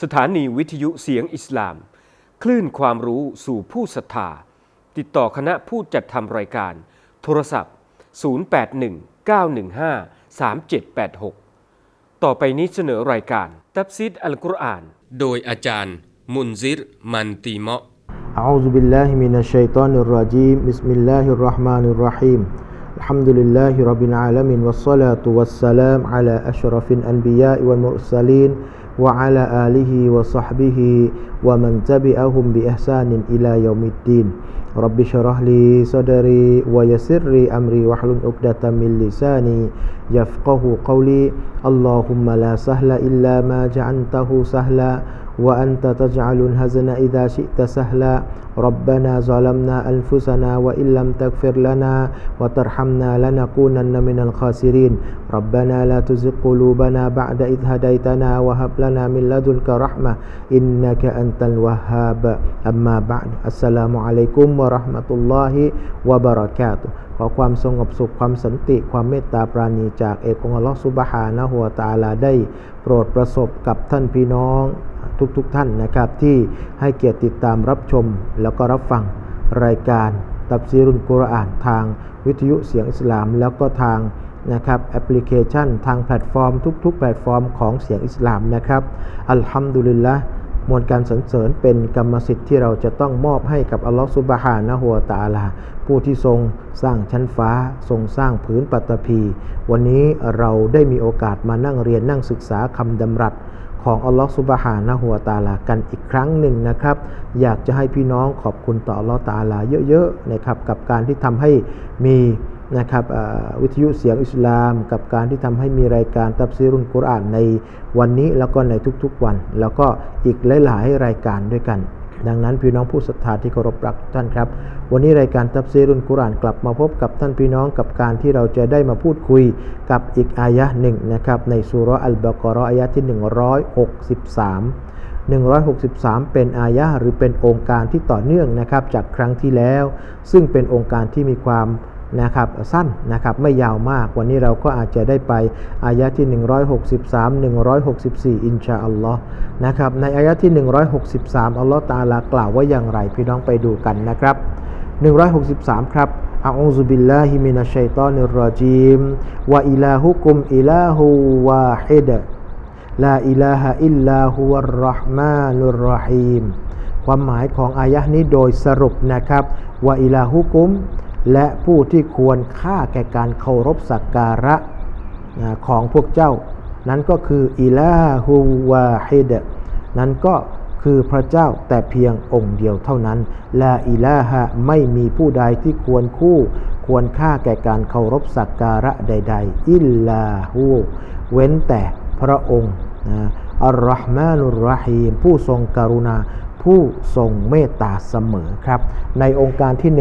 สถานีวิทยุเสียงอิสลาม คลื่นความรู้สู่ผู้ศรัทธา ติดต่อคณะผู้จัดทำรายการ โทรศัพท์ 0819153786 ต่อไปนี้เสนอรายการ ตับซิดอัลกุรอาน โดยอาจารย์ มุนซิร มันตีเมาะ أعوذ بالله من الشيطان الرجيم بسم الله الرحمن الرحيم الحمد لله رب العالمين والصلاة والسلام على أشرف الأنبياء والمرسلين وعلى آله وصحبه ومن تبعهم بإحسان إلى يوم الدين رب اشرح لي صدري ويسر لي أمري واحلل عقدة من لساني يفقه قولي اللهم لا سهل إلا ما جعلته سهلا وأنت تجعل الهزن إذا شئت سهلا ربنا ظلمنا أنفسنا وإن لم تغفر لنا وترحمنا لنكونن من الخاسرين ربنا لا تزغ قلوبنا بعد إذ هديتنا وهب لنا من لدنك رحمة إنك أنت الوهاب أما بعد السلام عليكم ورحمة الله وبركاته ขอความสงบสุขความสันติความเมตตาปราณีจากเอกองค์อัลลอฮฺซุบฮานะฮุวาตาอาลาได้โปรดประสบกับท่านพี่น้อง ทุกๆทท่านนะครับ ที่ให้เกียรติติดตามรับชม แล้วก็รับฟังรายการตับซีรุนกุรอานทางวิทยุเสียงอิสลาม แล้วก็ทางนะครับแอปพลิเคชัน ทางแพลตฟอร์ม ทุก ๆ แพลตฟอร์มของเสียงอิสลามนะครับอัลฮัมดุลิลละมวลการสรรเสริญเป็นกรรมสิทธิ์ที่เราจะต้องมอบให้กับอัลลอฮฺซุบฮานะฮุวาตาลา ผู้ที่ทรงสร้างชั้นฟ้า ทรงสร้างผืนปัตภีวันนี้เราได้มีโอกาสมานั่งเรียนนั่งศึกษาคำดำรัส ของอัลลอฮฺสุบฮานะฮัวตาลากันอีกครั้งหนึ่งนะครับ อยากจะให้พี่น้องขอบคุณต่ออัลลอฮฺตาลาเยอะๆนะครับกับการที่ทำให้มีนะครับวิทยุเสียงอิสลาม กับการที่ทำให้มีรายการตับซีรุนกุรอานในวันนี้แล้วก็ในทุกๆวัน แล้วก็อีกหลาย ๆ รายการด้วยกัน ดังนั้นพี่น้องผู้ศรัทธาที่เคารพรักท่านครับ วันนี้รายการตับซีรุนกุรานกลับมาพบกับท่านพี่น้องกับการที่เราจะได้มาพูดคุยกับอีกอายะหนึ่งนะครับในสุรอัลบากรออายะที่ 163 163 เป็นอายะหรือเป็นองค์การที่ต่อเนื่องนะครับจากครั้งที่แล้ว ซึ่งเป็นองค์การที่มีความ นะครับสั้นนะครับไม่ยาวมากวันนี้เราก็อาจจะได้ไปอายะที่ 163 164 อินชาอัลลอฮ์นะครับในอายะที่ 163 อัลลอฮ์ตาลากล่าวว่าอย่างไร พี่น้องไปดูกันนะครับ 163 ครับอาอูซุบิลลาฮิมินัชชัยตอนิรรจีมวะอิลาฮุกุมอิลาฮูวาฮิดลาอิลาฮะอิลลาฮุวรรห์มานุรรหีมความหมายของอายะนี้โดยสรุปนะครับวะอิลาฮุกุม และผู้ที่ควรค่าแก่การเคารพสักการะของพวกเจ้า นั้นก็คืออิลาฮูวาฮิดนั้นก็คือพระเจ้าแต่เพียงองค์เดียวเท่านั้นแลาอิลาฮะไม่มีผู้ใดที่ควรคู่ ควรค่าแก่การเคารพสักการะใด ๆ อิลลาฮูเว้นแต่พระองค์อัลลอฮ์มานุรรหีมผู้ทรงกรุณา ผู้ทรงเมตตาเสมอครับ ในองค์การที่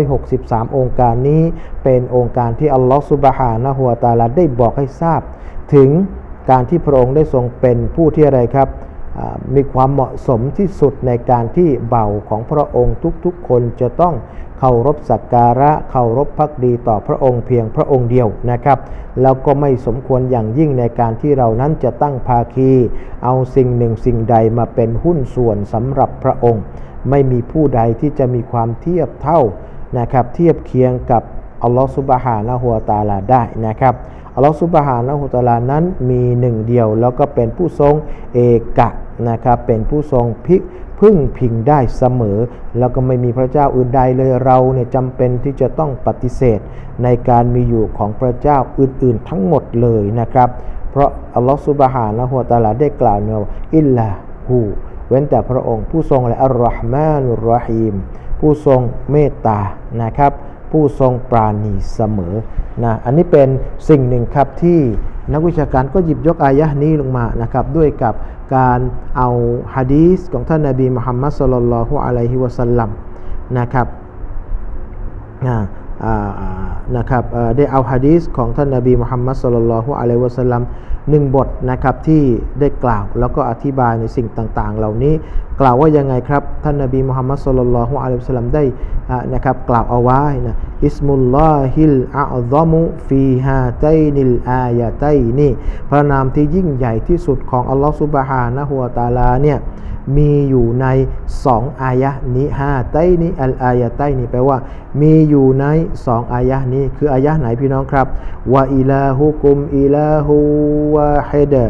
163 องค์การนี้ เป็นองค์การที่อัลลอฮฺสุบฮานะฮุวตาลาได้บอกให้ทราบ ถึงการที่พระองค์ได้ทรงเป็นผู้ที่อะไรครับ มีความเหมาะสมที่สุดในการที่เบาของพระองค์ทุกๆ คนจะต้องเคารพสักการะเคารพพักดีต่อพระองค์เพียงพระองค์เดียวนะครับแล้วก็ไม่สมควรอย่างยิ่งในการที่เรานั้นจะตั้งภาคี เอาสิ่งหนึ่งสิ่งใดมาเป็นหุ้นส่วนสำหรับพระองค์ ไม่มีผู้ใดที่จะมีความเทียบเท่านะครับ เทียบเคียงกับอัลลอฮฺสุบฮานะฮุวตาลาได้นะครับอัลลอฮฺสุบฮานะฮุวตาลานั้นมีหนึ่งเดียว แล้วก็เป็นผู้ทรงเอกะ นะครับเป็นผู้ทรงพิพึ่งพิงได้เสมอ แล้วก็ไม่มีพระเจ้าอื่นใดเลยเราเนี่ยจำเป็นที่จะต้องปฏิเสธ ในการมีอยู่ของพระเจ้าอื่นๆ ทั้งหมดเลยนะครับ เพราะอัลลอฮฺสุบฮานะฮุตาลาได้กล่าวเนี่ยวิลลาหูเว้นแต่พระองค์ผู้ทรงอะไรอัลลอฮ์มานุรรหีม ผู้ทรงเมตตานะครับ ผู้ทรงปราณีเสมอนะอันนี้เป็นสิ่งหนึ่งครับที่นักวิชาการก็หยิบยกอายะนี้ลงมานะครับ ด้วยกับ การเอาฮะดีษของท่านนาบีมุฮัมมัดสุลลัลฮุอะลัยฮิวะสัลลัมนะครับอ่าอ่า นะครับได้เอาฮะดีษของท่านนบีมุฮัมมัดสุลลัลฮุอะลัยวะสัลลัมหนึ่งบทนะครับที่ได้กล่าวแล้วก็อธิบายในสิ่งต่างๆ เหล่านี้กล่าวว่ายังไงครับ ท่านนบีมุฮัมมัดสุลลัลฮุอะลัยวะสัลลัมได้นะครับกล่าวเอาไว้นะอิสมุลลอฮิลอาซอมุฟีฮาไตนิลอายะไตนี่พระนามที่ยิ่งใหญ่ที่สุดของอัลลอฮฺซุบฮานะฮูวะตะอาลาเนี่ย มีอยู่ในสองอายะนี้ฮาไตนี้อัลอายะไตนี้แปลว่า มีอยู่ในสองอายะนี้ คืออายะไหนพี่น้องครับวะอิลาฮุกุมอิลาฮูวาฮิดะ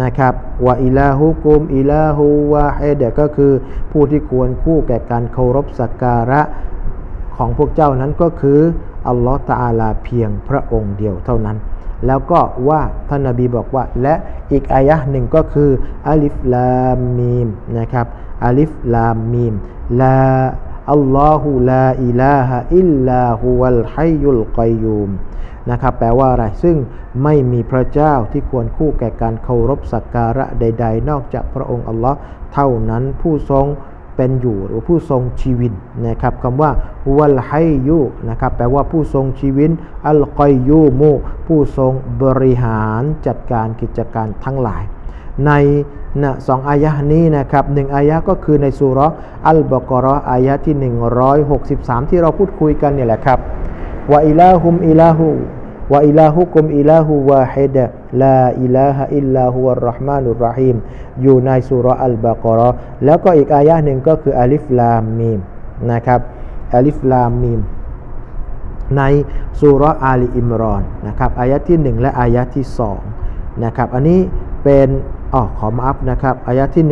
นะครับวะอิลาฮุกุมอิลาฮูวาฮิดะก็คือผู้ที่ควรคู่แก่การเคารพสักการะของพวกเจ้านั้นก็คืออัลลอฮฺตะอาลาเพียงพระองค์เดียวเท่านั้น แล้วก็ว่าท่านนาบีบอกว่า และอีกอายะหนึ่งก็คืออัลิฟลามมีมนะครับอัลิฟลามมีมลาอัลลอฮุลาอิลาฮะอิลลาฮุวัลฮัยยุลกอยยูมนะครับแปลว่าอะไรซึ่งไม่มีพระเจ้าที่ควรคู่แก่การเคารพสักการะใด ๆ นอกจากพระองค์อัลลอฮ์เท่านั้นผู้ทรง เป็นอยู่หรือผู้ทรงชีวิตนะครับคำว่าวัลไฮยูนะครับแปลว่าผู้ทรงชีวิตอัลกอยยูมูผู้ทรงบริหารจัดการกิจการทั้งหลาย ในนะสองอายะนี้นะครับหนึ่งอายะก็คือในสุร์อัลบกราะห์อายะห์ที่ 163 ที่เราพูดคุยกันเนี่ยแหละครับวะอิลาฮุมอิลาฮู วะอิลาฮุกุมอิลาฮูวาฮิดะลาอิลาฮะอิลลาฮุวัรเราะห์มานุรราะฮีมอยู่ในสุราอัลบากราแล้วก็อีกอายะหนึ่งก็คืออัลิฟลามมีมนะครับอัลิฟลามมีมในสุราอาลีอิมรอนนะครับอายะที่ 1 และอายะที่2นะครับอันนี้เป็นอ๋อขอมาอัพนะครับอายะที่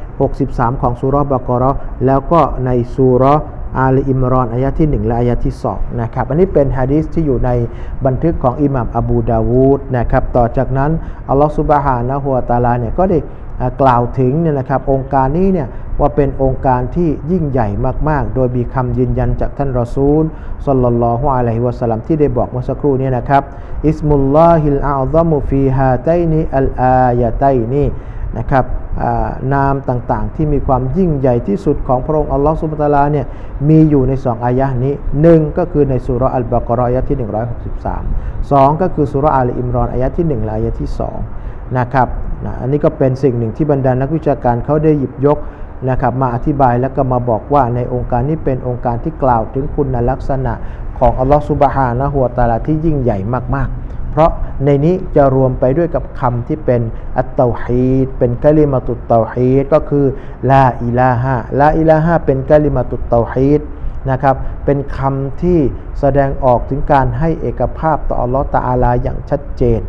163 ของสุรบากอเราะห์แล้วก็ในสุรา อาลีอิมรอนอายะที่ 1 และอายะที่2นะครับอันนี้เป็นฮะดีษที่อยู่ในบันทึกของอิหม่ามอบูดาวูดนะครับต่อจากนั้นอัลลอฮฺซุบฮานะฮูวตาลาเนี่ยก็ได้กล่าวถึงเนี่ยนะครับองค์การนี้เนี่ยว่าเป็นองค์การที่ยิ่งใหญ่มากๆ โดยมีคำยืนยันจากท่านรอซูลสลลัลลอฮุอะลัยฮิวะสัลลัมที่ได้บอกเมื่อสักครู่นี้นะครับอิสมุลลอฮิลอาซอมุฟีฮาไตนีอัลอายะไตนีนะครับอ่า นามต่างๆ ที่มีความยิ่งใหญ่ที่สุดของพระองค์อัลลอฮฺสุบะตาลาเนี่ยมีอยู่ในสองอายะห์นี้หนึ่งก็คือในสุราะห์อัลบากอเราะห์อายะที่ 163สองก็คือสุราะห์อาลีอิมรอนอายะที่ 1 และอายะที่ 2 นะครับนะอันนี้ก็เป็นสิ่งหนึ่งที่บรรดานักวิชาการเขาได้หยิบยกนะครับมาอธิบายแล้วก็มาบอกว่าในองค์การนี้เป็นองค์การที่กล่าวถึงคุณลักษณะของอัลลอฮฺสุบฮานะฮูวตะอาลาที่ยิ่งใหญ่มากๆ เพราะในนี้จะรวมไปด้วยกับคำที่เป็นอัตตาฮีดเป็นกะลิมาตุตตาฮีดก็คือลาอิลาฮะลาอิลาฮะเป็นกะลิมาตุตตาฮีดนะครับเป็นคำที่แสดงออกถึงการให้เอกภาพต่ออัลลอฮฺตะอาลาอย่างชัดเจน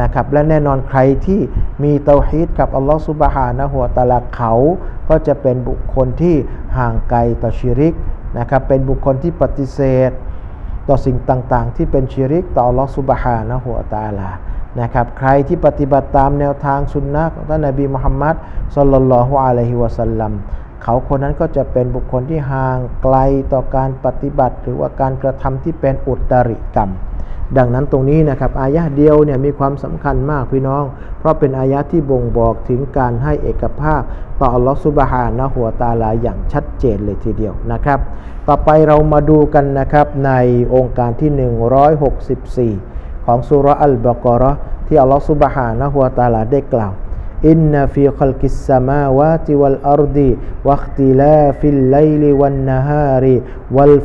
นะครับและแน่นอนใครที่มีเตาฮีดกับอัลลอฮฺซุบฮานะฮูวตะอาลาเขา ก็จะเป็นบุคคลที่ห่างไกลต่อชิริกนะครับเป็นบุคคลที่ปฏิเสธ ต่อสิ่งต่างๆ ที่เป็นชีริกต่อลอสุบฮานะหัวตาลานะครับใครที่ปฏิบัติตามแนวทางสุนนะของท่านนบีมุฮัมมัดสุลลัลฮุอะลัยฮิวะสัลลัม เขาคนนั้นก็จะเป็นบุคคลที่ห่างไกลต่อการปฏิบัติ หรือว่าการกระทำที่เป็นอุตริกรรม ดังนั้นตรงนี้นะครับอายะเดียวเนี่ยมีความสำคัญมากพี่น้อง เพราะเป็นอายะที่บ่งบอกถึงการให้เอกภาพ ต่ออัลลอฮฺซุบฮานะฮูวตาลาอย่างชัดเจนเลยทีเดียวนะครับ ต่อไปเรามาดูกันนะครับในองค์การที่ 164 ของสุร์อัลบากรที่อัลลอฮฺซุบฮานะฮูวตาลาได้กล่าว อินนฟีขลกิสสมาวาติวัลอัรดีวัคติลาฟิลไลลิวันนฮาริวัล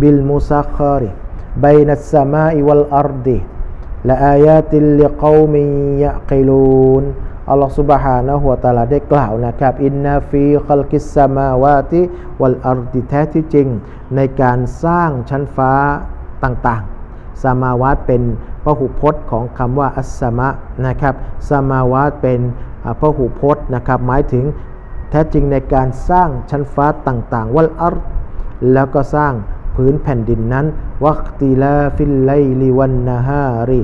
บิลมุซัคาริบนัสสมาอิวัลอาร์ดิละอายาติลลิกอมิยะกิลูนอัลลอฮฺสุบฮานะหัวตาลาได้กล่าวนะครับ อินนาฟีคอลกิสซามาวาติวัลอาร์ดิแท้ที่จริง ในการสร้างชั้นฟ้าต่างๆสามาวาตเป็นพหุพจน์ของคำว่าอัสมะนะครับสามาวาตเป็นพหุพจน์นะครับ หมายถึงแท้จริงในการสร้างชั้นฟ้าต่างๆ วัลอาร์แล้วก็สร้าง พื้นแผ่นดินนั้น วัคติลาฟิลไลลิวันนาฮารี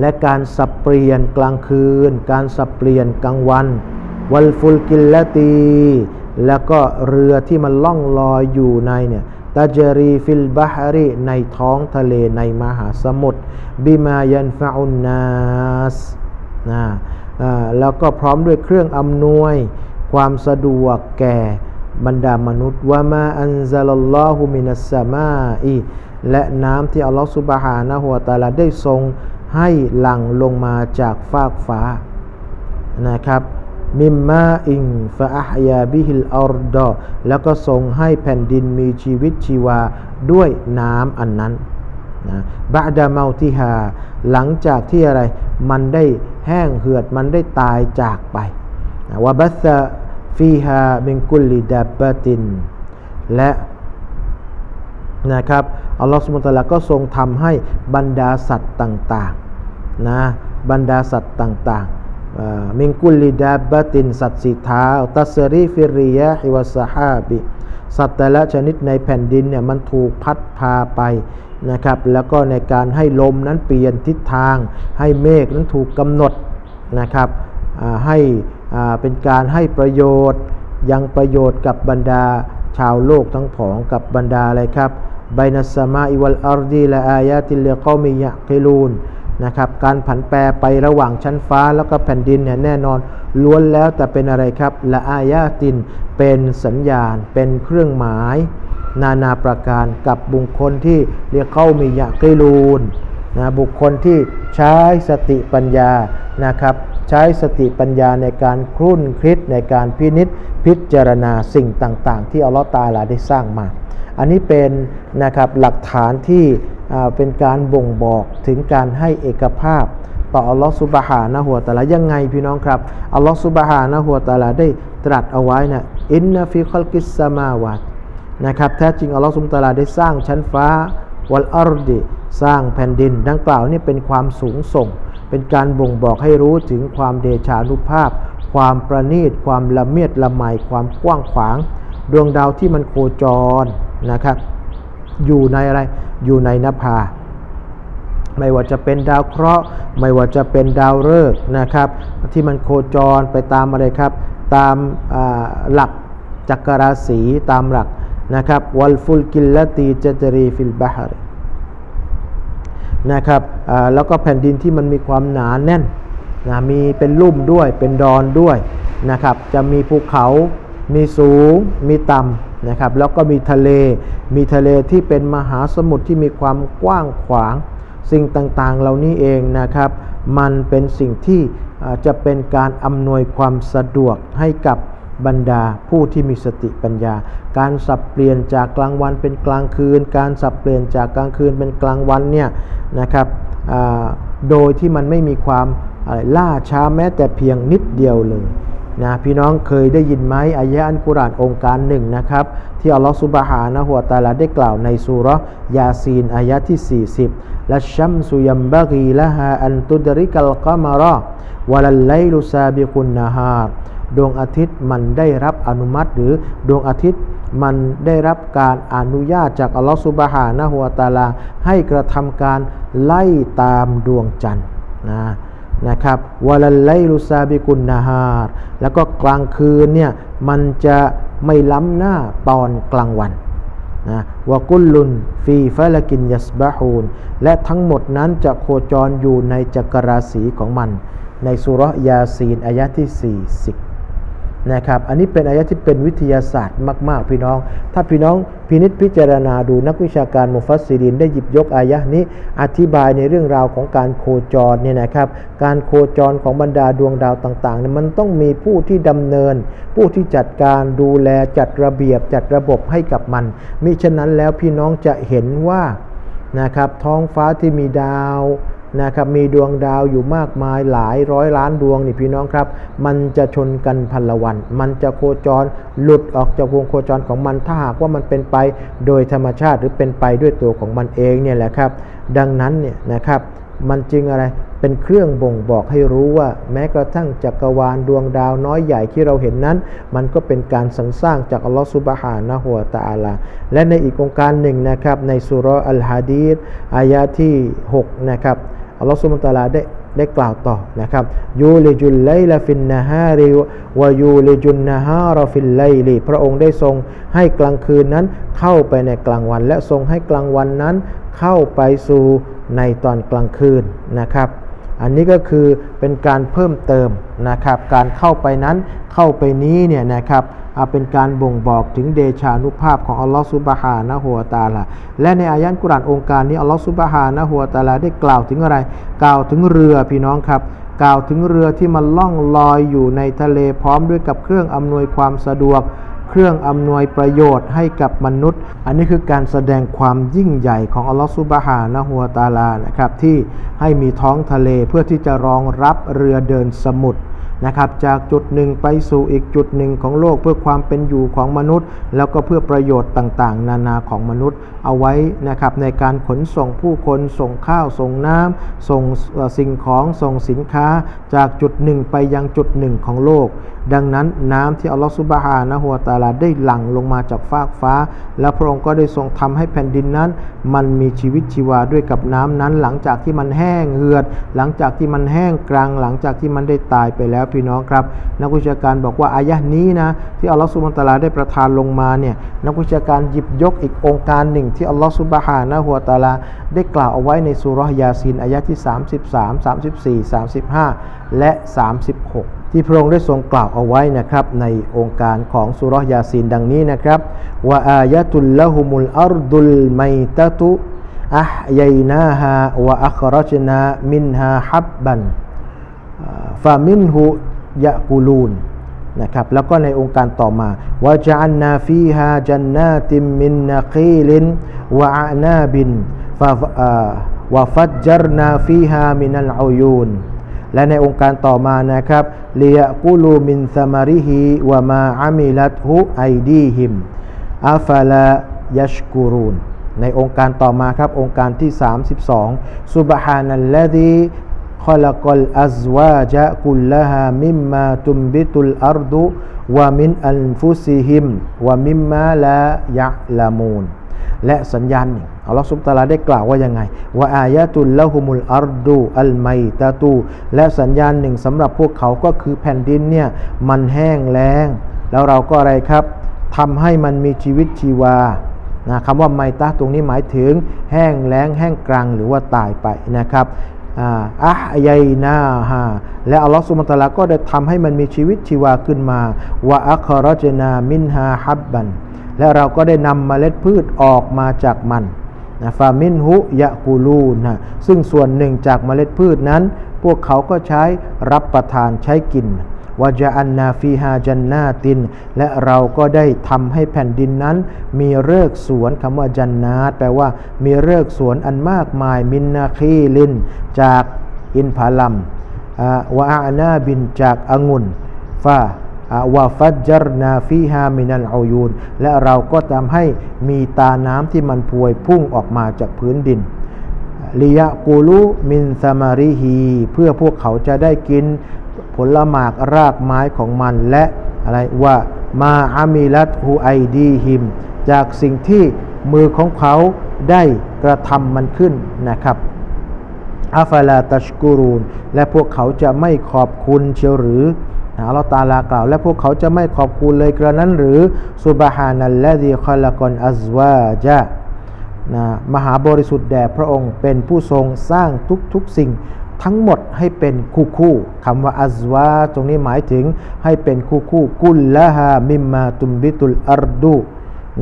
และการสับเปลี่ยนกลางคืน การสับเปลี่ยนกลางวัน วัลฟุลกิลละตี แล้วก็เรือที่มันล่องลอยอยู่ในเนี่ยตาเจรีฟิลบาฮารีในท้องทะเลในมหาสมุทรบิมายันฟาอุนนัสนะแล้วก็พร้อมด้วยเครื่องอำนวย ความสะดวกแก่ บรรดามนุษย์ว่ามาอันซาลลอฮุมินัสสมาอีและน้ำที่อัลลอฮฺสุบฮานะฮุวาตาลาได้ทรงให้หลั่งลงมาจากฟากฟ้านะครับมิมมาอิงฟะอัฮยาบิฮิลอัรดอแล้วก็ทรงให้แผ่นดินมีชีวิตชีวาด้วยน้ำอันนั้นนะบะดาเมาติฮาหลังจากที่อะไร มันได้แห้งเหือด มันได้ตายจากไปนะวะบัส ฟีฮามินกุลลิดับบะติน และนะครับอัลลอฮฺสุบตะลาก็ทรงทำให้บรรดาสัตว์ต่างๆนะบรรดาสัตว์ต่างๆมิงกุลลิดาบะตินสัตว์สีเท้าตัสรีฟิริยะฮิวะสฮาบิสัตว์แต่ละชนิดในแผ่นดินเนี่ยมันถูกพัดพาไปนะครับแล้วก็ในการให้ลมนั้นเปลี่ยนทิศทาง ให้เมฆนั้นถูกกำหนดนะครับให้ เป็นการให้ประโยชน์ ยังประโยชน์กับบรรดาชาวโลกทั้งผองกับบรรดาอะไรครับไบนัสมาอิวัลอาร์ดีและอายาติลเลกอมิยะกิลูนนะครับการผันแปรไประหว่างชั้นฟ้าแล้วก็แผ่นดินเนี่ยแน่นอน ล้วนแล้วแต่เป็นอะไรครับละอายาตินเป็นสัญญาณ เป็นเครื่องหมาย นานาประการกับบุคคลที่เรียกเข้ามียะกิลูน นะบุคคลที่ใช้สติปัญญานะครับใช้สติปัญญาในการครุ่นคิดในการพินิษพิจารณาสิ่งต่างๆ ที่อัลลอฮฺตาลาได้สร้างมา อันนี้เป็นนะครับหลักฐานที่เป็นการบ่งบอกถึงการให้เอกภาพ ต่ออัลลอฮฺสุบฮานะหัวตะลายังไงพี่น้องครับอัลลอฮฺสุบฮานะหัวตะลาได้ตรัสเอาไว้นะอินนฟิคอลกิสมาวาตนะครับแท้จริงอัลลอฮฺสุบฮานะฮูวตาลาได้สร้างชั้นฟ้าวัลอารดิ สร้างแผ่นดินดังกล่าวนี่เป็นความสูงส่ง เป็นการบ่งบอกให้รู้ถึงความเดชานุภาพ ความประณีต ความละเมียดละไมความกว้างขวาง ดวงดาวที่มันโคจรนะครับ อยู่ในอะไรอยู่ในนภา ไม่ว่าจะเป็นดาวเคราะห์ ไม่ว่าจะเป็นดาวฤกษ์นะครับ ที่มันโคจรไปตามอะไรครับ ตามหลักจักรราศีตามหลักนะครับวัลฟุลกิลลตีเจตรีฟิลบาฮร นะครับแล้วก็แผ่นดินที่มันมีความหนาแน่นนะมีเป็นลุ่มด้วยเป็นดอนด้วยนะครับ จะมีภูเขามีสูง มีต่ำนะครับ แล้วก็มีทะเล มีทะเลที่เป็นมหาสมุทรที่มีความกว้างขวาง สิ่งต่างๆ เหล่านี้เองนะครับ มันเป็นสิ่งที่จะเป็นการอำนวยความสะดวกให้กับ บรรดาผู้ที่มีสติปัญญา การสับเปลี่ยนจากกลางวันเป็นกลางคืน การสับเปลี่ยนจากกลางคืนเป็นกลางวันเนี่ยนะครับโดยที่มันไม่มีความอะไรล่าช้าแม้แต่เพียงนิดเดียวเลยนะพี่น้องเคยได้ยินไหมอายะอันกุรานองค์การหนึ่งนะครับที่อัลลอฮฺสุบฮานะฮุวาตาลาได้กล่าวในสุรยาซีนอายะที่ 40และชัมสุยัมบะกีละฮาอันตุดริกัลกามะรอวะลัลไลลุซาบิกุนนาฮาร ดวงอาทิตย์มันได้รับอนุมัติ หรือดวงอาทิตย์มันได้รับการอนุญาตจากอัลลอฮฺสุบฮานะฮุวาตาลา ให้กระทำการไล่ตามดวงจันทร์นะนะครับวลไลลุซาบิกุนนาฮาร์แล้วก็กลางคืนเนี่ยมันจะไม่ล้ำหน้าตอนกลางวันนะวกุลลุนฟีฟลกินยัสบะฮูนและทั้งหมดนั้นจะโคจรอยู่ในจักรราศีของมัน ในสุรยาซีนอายะที่ 40 นะครับ อันนี้เป็นอายะที่เป็นวิทยาศาสตร์มาก ๆ พี่น้อง ถ้าพี่น้องพินิษพิจารณาดูนักวิชาการมุฟัสซิรินได้หยิบยกอายะนี้อธิบายในเรื่องราวของการโคจรเนี่ยนะครับ การโคจรของบรรดาดวงดาวต่างๆเนี่ยมันต้องมีผู้ที่ดำเนิน ผู้ที่จัดการดูแลจัดระเบียบจัดระบบให้กับมันมิฉะนั้นแล้วพี่น้องจะเห็นว่านะครับท้องฟ้าที่มีดาว นะครับมีดวงดาวอยู่มากมายหลายร้อยล้านดวงนี่พี่น้องครับ มันจะชนกันพันละวัน มันจะโคจรหลุดออกจากวงโคจรของมันถ้าหากว่ามันเป็นไปโดยธรรมชาติหรือเป็นไปด้วยตัวของมันเองเนี่ยแหละครับ ดังนั้นเนี่ยนะครับมันจึงอะไรเป็นเครื่องบ่งบอกให้รู้ว่า แม้กระทั่งจักรวาลดวงดาวน้อยใหญ่ที่เราเห็นนั้น มันก็เป็นการสรรสร้างจากอัลลอฮฺซุบฮานะฮุวาตาลา และในอีกองค์การหนึ่งนะครับในสุรอัลฮะดีษอายะที่ 6 นะครับ อัลลอฮฺสุบานตะอาลาได้ได้กล่าวต่อนะครับยูลิจุลไลลฟินนาฮาริวายูลิจุนนาฮารฟินไลลีพระองค์ได้ทรงให้กลางคืนนั้นเข้าไปในกลางวัน และทรงให้กลางวันนั้นเข้าไปสู่ในตอนกลางคืนนะครับ อันนี้ก็คือเป็นการเพิ่มเติมนะครับ การเข้าไปนั้นเข้าไปนี้เนี่ยนะครับอาเป็นการบ่งบอกถึงเดชานุภาพของอัลลอฮฺซุบฮานะฮูวตาลาและในอายันกุรานองค์การนี้อัลลอฮฺซุบฮานะฮูวตาลาได้กล่าวถึงอะไร กล่าวถึงเรือพี่น้องครับ กล่าวถึงเรือที่มันล่องลอยอยู่ในทะเลพร้อมด้วยกับเครื่องอำนวยความสะดวก เครื่องอำนวยประโยชน์ให้กับมนุษย์ อันนี้คือการแสดงความยิ่งใหญ่ของอัลลอฮฺซุบฮานะฮัวตาลานะครับที่ให้มีท้องทะเลเพื่อที่จะรองรับเรือเดินสมุทร นะครับจากจุดหนึ่งไปสู่อีกจุดหนึ่งของโลกเพื่อความเป็นอยู่ของมนุษย์ แล้วก็เพื่อประโยชน์ต่างๆ นานาของมนุษย์เอาไว้นะครับในการขนส่งผู้คนส่งข้าวส่งน้ำส่งสิ่งของส่งสินค้า จากจุดหนึ่งไปยังจุดหนึ่งของโลก ดังนั้นน้ำที่อัลลอฮฺซุบฮานะฮูวตาลาได้หลั่งลงมาจากฟากฟ้า และพระองค์ก็ได้ทรงทำให้แผ่นดินนั้น มันมีชีวิตชีวาด้วยกับน้ำนั้น หลังจากที่มันแห้งเหือด หลังจากที่มันแห้งกลางหลังจากที่มันได้ตายไปแล้วพี่น้องครับ นักวิชาการบอกว่าอายะนี้นะที่อัลลอฮฺซุบฮานตะลาได้ประทานลงมาเนี่ยนักวิชาการหยิบยกอีกองค์การหนึ่ง ที่อัลลอฮฺซุบฮานะฮูวตะอาลาได้กล่าวเอาไว้ในสุราะห์ยาซีนอายะที่ 33 34 35 และ 36ที่พระองค์ได้ทรงกล่าวเอาไว้นะครับในองค์การของสุรยาซีนดังนี้นะครับว่าอายะตุลละฮุมุลอัรดุลไมตะตุอัฮยัยนาฮาวะอัครจนามินฮาฮับบัน ฟามินหุยะกูลูนนะครับแล้วก็ในองค์การต่อมาวะจันนาฟีฮาจันนาติมมินนาคีลินวะอานาบินฟาวะฟัจจรนาฟีฮามินัลอุยูนและในองค์การต่อมานะครับลียะกูลูมินซามาริฮิวะมาอามิลัตฮุไอดีฮิมอัฟลายัชกูรูน ในองค์การต่อมาครับ องค์การที่ 32 سبحان الذي خلق الأزواج كلها مما تنبت الأرض ومن أنفسهم ومما لا يعلمون และสัญญาณหนึ่งอัลลอฮฺสุบตะลาได้กล่าวว่ายังไงว่าอายะตุลละฮุมุลอัรดูอัลไมตะตูและสัญญาณหนึ่งสำหรับพวกเขาก็คือแผ่นดินเนี่ยมันแห้งแล้ง แล้วเราก็อะไรครับทำให้มันมีชีวิตชีวา นะคำว่าไมตะตรงนี้หมายถึงแห้งแล้งแห้งกรังหรือว่าตายไปนะครับ อะยัยนาฮาและอัลลอฮฺสุบตะอาลาก็ได้ทำให้มันมีชีวิตชีวาขึ้นมาวะอัครเจนามินฮาฮับบันและเราก็ได้นำเมล็ดพืชออกมาจากมันนะฟามินหุยะกูลูนะซึ่งส่วนหนึ่งจากเมล็ดพืชนั้น พวกเขาก็ใช้รับประทานใช้กิน วะจอันนาฟีฮาจันนาติน และเราก็ได้ทำให้แผ่นดินนั้น มีเริกสวนคำว่าจันนาตแปลว่ามีเริกสวนอันมากมายมินนาคีลิน จากอินผาลัมอาวะอานาบินจากองุ่นฟาวาฟัจรนาฟีฮามินัลอายูนและเราก็ทำให้มีตาน้ำที่มันพวยพุ่งออกมาจากพื้นดินลิยะกูลูมินซามาริฮี เพื่อพวกเขาจะได้กิน ลหมากรากไม้ของมันและอะไรว่ามาอามิลัตฮูไอดีฮิม จากสิ่งที่มือของเขาได้กระทำมันขึ้นนะครับอัฟาลาตัชกูรูนและพวกเขาจะไม่ขอบคุณเชียวหรืออัลลอฮฺตาลากล่าว และพวกเขาจะไม่ขอบคุณเลยกระนั้นหรือซุบฮานัลละดีคอลกอนอัซวาจานะมหาบริสุทธิ์แด่พระองค์เป็นผู้ทรงสร้างทุกๆสิ่ง ทั้งหมดให้เป็นคู่คู่คำว่าอัซวาตรงนี้หมายถึงให้เป็นคู่คู่กุลละฮามิมมาตุมบิตุลอัรดู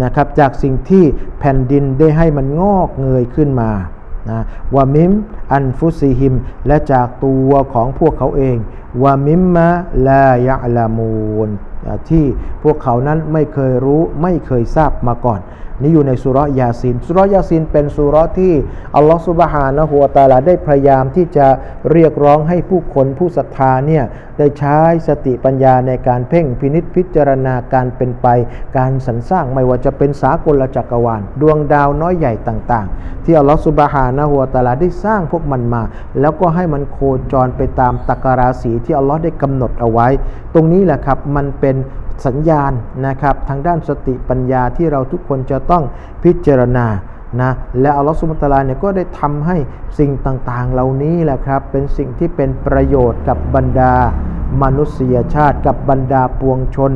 นะครับจากสิ่งที่แผ่นดินได้ให้มันงอกเงยขึ้นมานะวามิมอันฟุซิฮิม และจากตัวของพวกเขาเองวามิมมะลายะลามูนที่พวกเขานั้นไม่เคยรู้ไม่เคยทราบมาก่อน นี่อยู่ในสุรยาซินสุรยาซินเป็นสุรที่อัลลอฮฺสุบฮานะฮูวตาลาได้พยายามที่จะเรียกร้องให้ผู้คนผู้ศรัทธาเนี่ยได้ใช้สติปัญญาในการเพ่งพินิษพิจารณาการเป็นไป การสรรสร้างไม่ว่าจะเป็นสากลจักรวาล ดวงดาวน้อยใหญ่ต่าง ๆ ที่อัลลอฮฺสุบฮานะฮูวตาลาได้สร้างพวกมันมา แล้วก็ให้มันโคจรไปตามตากราศีที่อัลลอฮ์ได้กำหนดเอาไว้ ตรงนี้แหละครับมันเป็น สัญญาณนะครับทางด้านสติปัญญาที่เราทุกคนจะต้องพิจารณานะและอัลลอฮฺสุบตาลาเนี่ยก็ได้ทำให้สิ่งต่างๆ เหล่านี้แหละครับเป็นสิ่งที่เป็นประโยชน์กับบรรดามนุษยชาติกับบรรดาปวงชน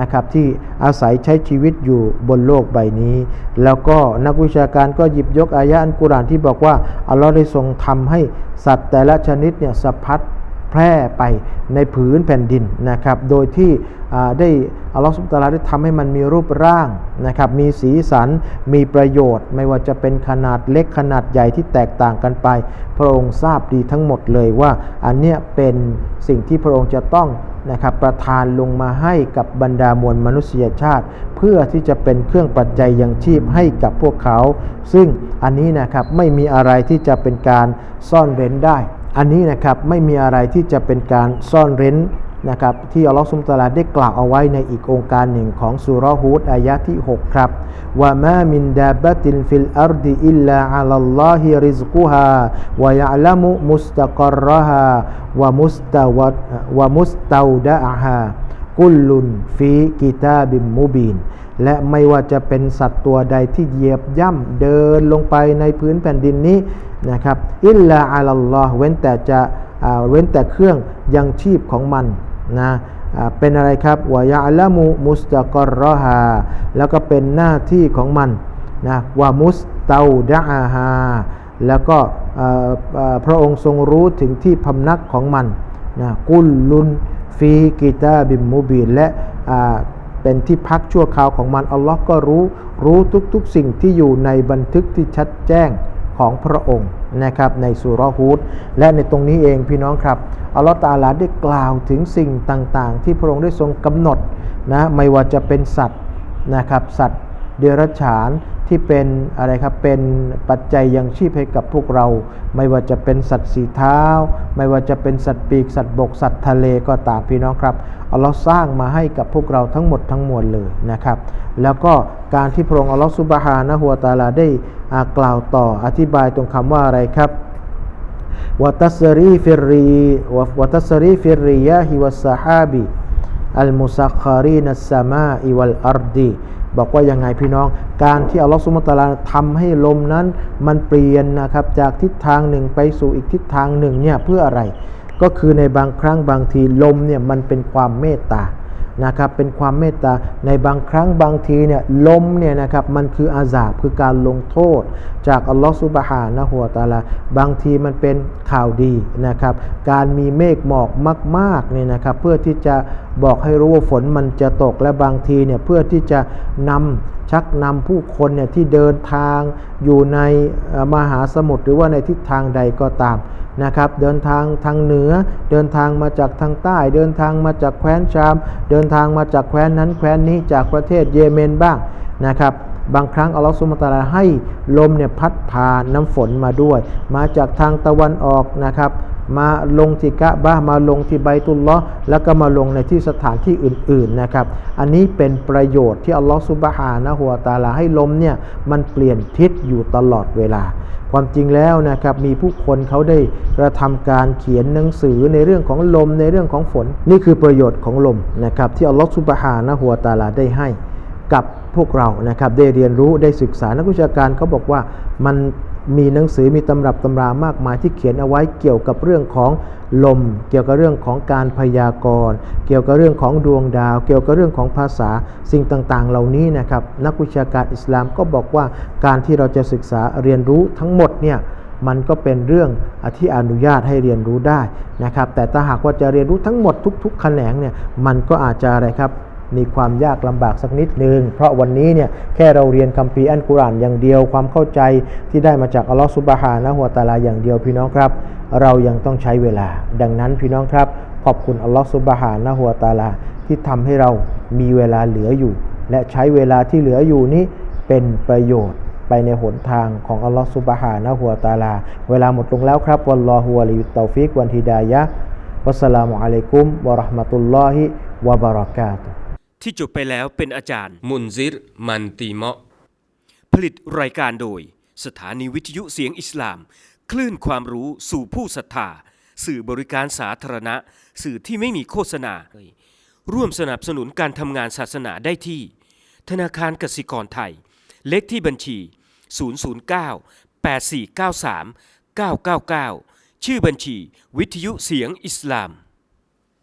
นะครับที่อาศัยใช้ชีวิตอยู่บนโลกใบนี้ แล้วก็นักวิชาการก็หยิบยกอายะอันกุรานที่บอกว่าอัลลอฮ์ได้ทรงทำให้สัตว์แต่ละชนิดเนี่ยสะพัด แพร่ไปในผืนแผ่นดินนะครับ โดยที่ได้อัลลอฮฺสุบตาลาได้ทำให้มันมีรูปร่างนะครับ มีสีสัน มีประโยชน์ ไม่ว่าจะเป็นขนาดเล็กขนาดใหญ่ที่แตกต่างกันไป พระองค์ทราบดีทั้งหมดเลยว่า อันเนี้ยเป็นสิ่งที่พระองค์จะต้องนะครับประทานลงมาให้กับบรรดามวลมนุษยชาติ เพื่อที่จะเป็นเครื่องปัจจัยยังชีพให้กับพวกเขา ซึ่งอันนี้นะครับไม่มีอะไรที่จะเป็นการซ่อนเร้นได้ อันนี้นะครับไม่มีอะไรที่จะเป็นการซ่อนเร้นนะครับที่อัลลอฮฺสุลตาลาได้กล่าวเอาไว้ในอีกองค์การหนึ่งของสุราฮูดอายะที่ 6 ครับว่ามามินดาบตินฟิลอาร์ดิอิลลาอัลลอฮิริซกุฮาวะยะลามุมุสตะกรฮาวะมุสตาวะวะมุสตาวดะฮา กุลลุนฟีกิตาบิมมุบีนและไม่ว่าจะเป็นสัตว์ตัวใดที่เหยียบย่ำเดินลงไปในพื้นแผ่นดินนี้นะครับอิลลาอัลลอฮ์เว้นแต่จะเว้นแต่เครื่องยังชีพของมันนะเป็นอะไรครับวายะละมุมุสตะกรรฮาแล้วก็เป็นหน้าที่ของมันนะวามุสเตาดะอาฮาแล้วก็พระองค์ทรงรู้ถึงที่พำนักของมันนะกุลลุน ฟีกิตาบิมมูบีนและเป็นที่พักชั่วคราวของมัน อัลลอฮ์ก็รู้ รู้ทุกๆสิ่งที่อยู่ในบันทึกที่ชัดแจ้งของพระองค์นะครับในสุรฮูดและในตรงนี้เองพี่น้องครับ อัลลอฮ์ตะอาลาได้กล่าวถึงสิ่งต่างๆ ที่พระองค์ได้ทรงกำหนดนะไม่ว่าจะเป็นสัตว์นะครับสัตว์เดรัจฉาน ที่เป็นอะไรครับเป็นปัจจัยยังชีพให้กับพวกเรา ไม่ว่าจะเป็นสัตว์สีเท้า ไม่ว่าจะเป็นสัตว์ปีกสัตว์บกสัตว์ทะเลก็ตามพี่น้องครับอัลลอฮ์สร้างมาให้กับพวกเราทั้งหมดทั้งมวลเลยนะครับ แล้วก็การที่พระองค์อัลลอฮ์ซุบฮานะฮูวตาลาได้กล่าวต่ออธิบายตรงคำว่าอะไรครับวะตัสรีฟิรีวะตัสรีฟิริยาฮิวัสซาฮาบีอัลมุซัคคารีนัสซามาอิวัลอาร์ดี บอกว่ายังไงพี่น้อง การที่อัลลอฮฺสุมาตะอาลาทำให้ลมนั้นมันเปลี่ยนนะครับจากทิศทางหนึ่งไปสู่อีกทิศทางหนึ่งเนี่ยเพื่ออะไร ก็คือในบางครั้งบางทีลมเนี่ยมันเป็นความเมตตา นะครับเป็นความเมตตาในบางครั้งบางทีเนี่ยลมเนี่ยนะครับมันคืออาซาบคือการลงโทษ จากอัลลอฮฺซุบฮานะฮูวตาลาบางทีมันเป็นข่าวดีนะครับการมีเมฆหมอกมากๆเนี่ยนะครับเพื่อที่จะบอกให้รู้ว่าฝนมันจะตกและบางทีเนี่ยเพื่อที่จะนำชักนำผู้คนเนี่ยที่เดินทางอยู่ในมหาสมุทรหรือว่าในทิศทางใดก็ตามนะครับเดินทางทางเหนือ เดินทางมาจากทางใต้ เดินทางมาจากแคว้นชาม เดินทางมาจากแคว้นนั้นแคว้นนี้จากประเทศเยเมนบ้างนะครับบางครั้งอัลลอฮฺสุลตาราให้ลมเนี่ยพัดพาน้ำฝนมาด้วย มาจากทางตะวันออกนะครับ มาลงที่กะบะห์มาลงที่ไบตุลลอฮ์แล้วก็มาลงในที่สถานที่อื่นๆนะครับ อันนี้เป็นประโยชน์ที่อัลลอฮฺสุบฮานะฮูวะตาลาให้ลมเนี่ยมันเปลี่ยนทิศอยู่ตลอดเวลา ความจริงแล้วนะครับมีผู้คนเขาได้กระทำการเขียนหนังสือในเรื่องของลมในเรื่องของฝน นี่คือประโยชน์ของลมนะครับที่อัลลอฮฺสุบฮานะหัวตาลาได้ให้กับพวกเรานะครับได้เรียนรู้ได้ศึกษานักวิชาการเขาบอกว่ามัน มีหนังสือมีตำรับตำรามากมายที่เขียนเอาไว้เกี่ยวกับเรื่องของลม เกี่ยวกับเรื่องของการพยากรณ์ เกี่ยวกับเรื่องของดวงดาว เกี่ยวกับเรื่องของภาษาสิ่งต่างๆ เหล่านี้นะครับนักวิชาการอิสลามก็บอกว่าการที่เราจะศึกษาเรียนรู้ทั้งหมดเนี่ยมันก็เป็นเรื่องที่อนุญาตให้เรียนรู้ได้นะครับแต่ถ้าหากว่าจะเรียนรู้ทั้งหมดทุกๆ แขนงเนี่ยมันก็อาจจะอะไรครับ มีความยากลำบากสักนิดหนึ่งเพราะวันนี้เนี่ยแค่เราเรียนคัมภีร์อันกุรอานอย่างเดียวความเข้าใจที่ได้มาจากอัลลอฮฺซุบฮานะฮุวาตาลาอย่างเดียวพี่น้องครับ เรายังต้องใช้เวลา ดังนั้นพี่น้องครับ ขอบคุณอัลลอฮฺซุบฮานะฮุวาตาลาที่ทำให้เรามีเวลาเหลืออยู่ และใช้เวลาที่เหลืออยู่นี้เป็นประโยชน์ไปในหนทางของอัลลอฮฺซุบฮานะฮุวาตาลา เวลาหมดลงแล้วครับวัลลอฮุวะลิยุตเตฟิกวันฮิดายะวัสสลามุอะลัยกุมวะราะห์มะตุลลอฮิวะบะเราะกาตุฮ์ ที่จบไปแล้วเป็นอาจารย์ มุนซิรมันตีเมาะผลิตรายการโดย สถานีวิทยุเสียงอิสลาม คลื่นความรู้สู่ผู้ศรัทธา สื่อบริการสาธารณะ สื่อที่ไม่มีโฆษณา ร่วมสนับสนุนการทำงานศาสนาได้ที่ ธนาคารกสิกรไทย เลขที่บัญชี 009 8493 999 ชื่อบัญชี วิทยุเสียงอิสลาม